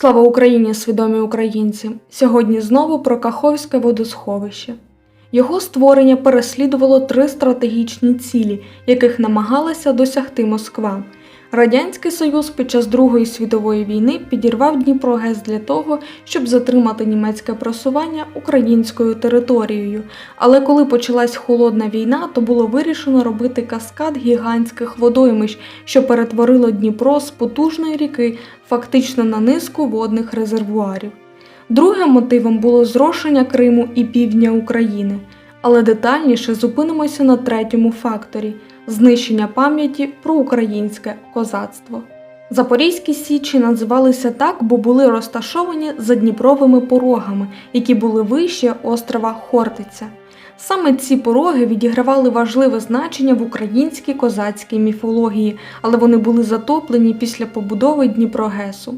Слава Україні, свідомі українці! Сьогодні знову про Каховське водосховище. Його створення переслідувало три стратегічні цілі, яких намагалася досягти Москва. Радянський Союз під час Другої світової війни підірвав Дніпрогес для того, щоб затримати німецьке просування українською територією. Але коли почалась холодна війна, то було вирішено робити каскад гігантських водоймищ, що перетворило Дніпро з потужної ріки фактично на низку водних резервуарів. Другим мотивом було зрошення Криму і півдня України. Але детальніше зупинимося на третьому факторі знищення пам'яті про українське козацтво. Запорізькі січі називалися так, бо були розташовані за Дніпровими порогами, які були вище острова Хортиця. Саме ці пороги відігравали важливе значення в українській козацькій міфології, але вони були затоплені після побудови Дніпрогесу.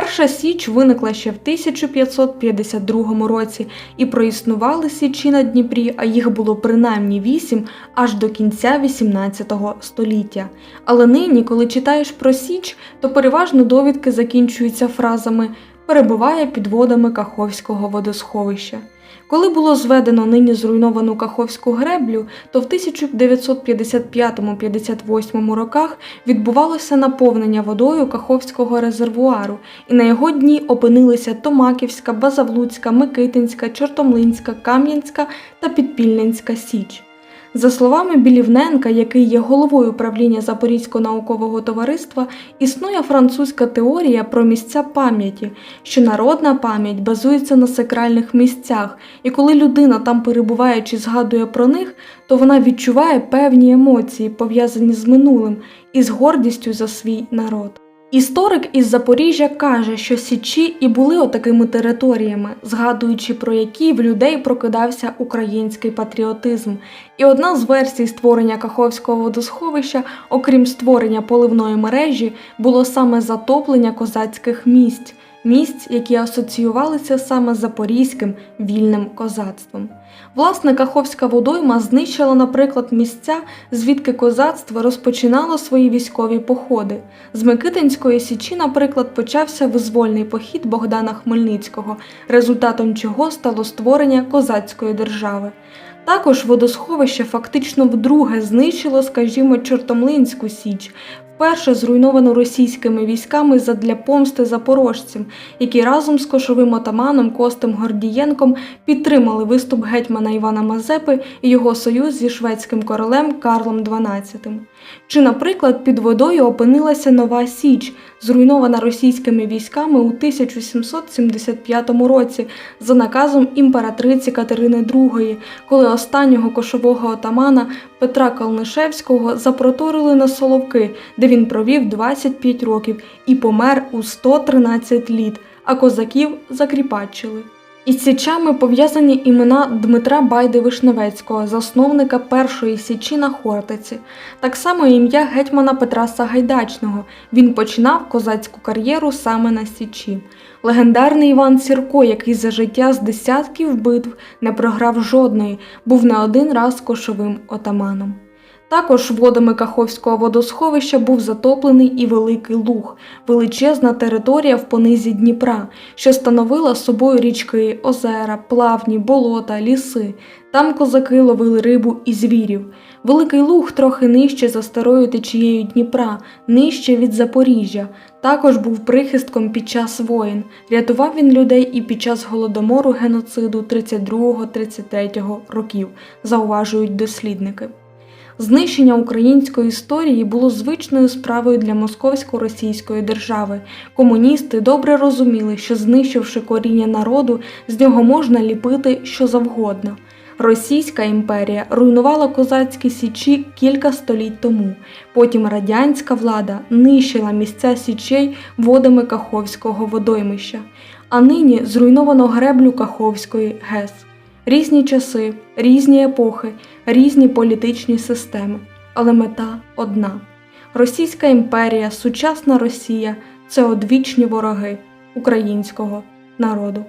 Перша Січ виникла ще в 1552 році і проіснували січі на Дніпрі, а їх було принаймні вісім аж до кінця 18 століття. Але нині, коли читаєш про Січ, то переважно довідки закінчуються фразами перебуває під водами Каховського водосховища. Коли було зведено нині зруйновану Каховську греблю, то в 1955-58 роках відбувалося наповнення водою Каховського резервуару, і на його дні опинилися Томаківська, Базавлуцька, Микитинська, Чортомлинська, Кам'янська та Підпільненська Січ. За словами Білівненка, який є головою правління Запорізького наукового товариства, існує французька теорія про місця пам'яті, що народна пам'ять базується на сакральних місцях, і коли людина там перебуває чи згадує про них, то вона відчуває певні емоції, пов'язані з минулим і з гордістю за свій народ. Історик із Запоріжжя каже, що Січі і були отакими територіями, згадуючи про які в людей прокидався український патріотизм. І одна з версій створення Каховського водосховища, окрім створення поливної мережі, було саме затоплення козацьких місць, місць, які асоціювалися саме з запорізьким вільним козацтвом. Власне, Каховська водойма знищила, наприклад, місця, звідки козацтво розпочинало свої військові походи. З Микитинської січі, наприклад, почався визвольний похід Богдана Хмельницького, результатом чого стало створення козацької держави. Також водосховище фактично вдруге знищило, скажімо, Чортомлинську Січ, вперше зруйновано російськими військами задля помсти запорожцям, які разом з кошовим отаманом Костем Гордієнком підтримали виступ гетьмана Івана Мазепи і його союз зі шведським королем Карлом XII. Чи, наприклад, під водою опинилася Нова Січ, зруйнована російськими військами у 1775 році за наказом імператриці Катерини II, коли останнього кошового отамана Петра Калнишевського запроторили на Соловки, де він провів 25 років і помер у 113 літ, а козаків закріпачили. Із січами пов'язані імена Дмитра Байди Вишневецького, засновника першої січі на Хортиці, так само ім'я гетьмана Петра Сагайдачного. Він починав козацьку кар'єру саме на Січі. Легендарний Іван Сірко, який за життя з десятків битв не програв жодної, був не один раз кошовим отаманом. Також водами Каховського водосховища був затоплений і Великий Луг, величезна територія в понизі Дніпра, що становила собою річки, озера, плавні, болота, ліси. Там козаки ловили рибу і звірів. Великий Луг трохи нижче за старою течією Дніпра, нижче від Запоріжжя. Також був прихистком під час воїн. Рятував він людей і під час голодомору геноциду 32-33 років, зауважують дослідники. Знищення української історії було звичною справою для московсько-російської держави. Комуністи добре розуміли, що знищивши коріння народу, з нього можна ліпити що завгодно. Російська імперія руйнувала козацькі січі кілька століть тому. Потім радянська влада нищила місця січей водами Каховського водоймища, а нині зруйновано греблю Каховської ГЕС. Різні часи, різні епохи, різні політичні системи, але мета одна: Російська імперія, сучасна Росія це одвічні вороги українського народу.